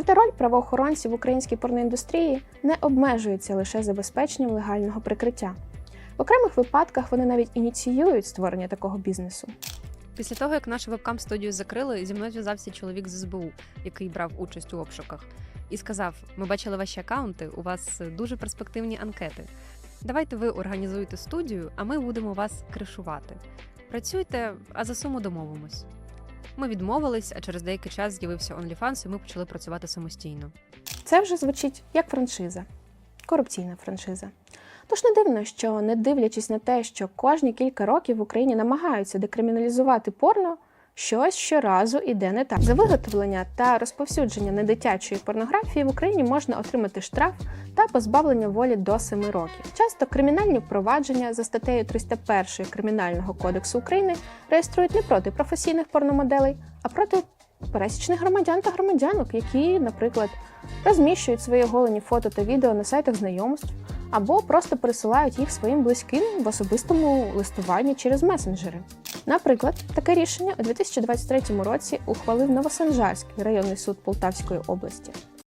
Проте роль правоохоронців в українській порноіндустрії не обмежується лише забезпеченням легального прикриття. В окремих випадках вони навіть ініціюють створення такого бізнесу. Після того, як нашу вебкам-студію закрили, зі мною зв'язався чоловік з СБУ, який брав участь у обшуках, і сказав: Ми бачили ваші акаунти, у вас дуже перспективні анкети. Давайте ви організуєте студію, а ми будемо вас кришувати. Працюйте, а за суму домовимось. Ми відмовились, а через деякий час з'явився OnlyFans, і ми почали працювати самостійно. Це вже звучить як франшиза, корупційна франшиза. Тож не дивно, що не дивлячись на те, що кожні кілька років в Україні намагаються декриміналізувати порно, щось щоразу іде не так. За виготовлення та розповсюдження недитячої порнографії в Україні можна отримати штраф та позбавлення волі до 7 років. Часто кримінальні впровадження за статтею 301 Кримінального кодексу України реєструють не проти професійних порномоделей, а проти пересічних громадян та громадянок, які, наприклад, розміщують свої оголені фото та відео на сайтах знайомств або просто пересилають їх своїм близьким в особистому листуванні через месенджери. Наприклад, таке рішення у 2023 році ухвалив Новосанжарський районний суд Полтавської області.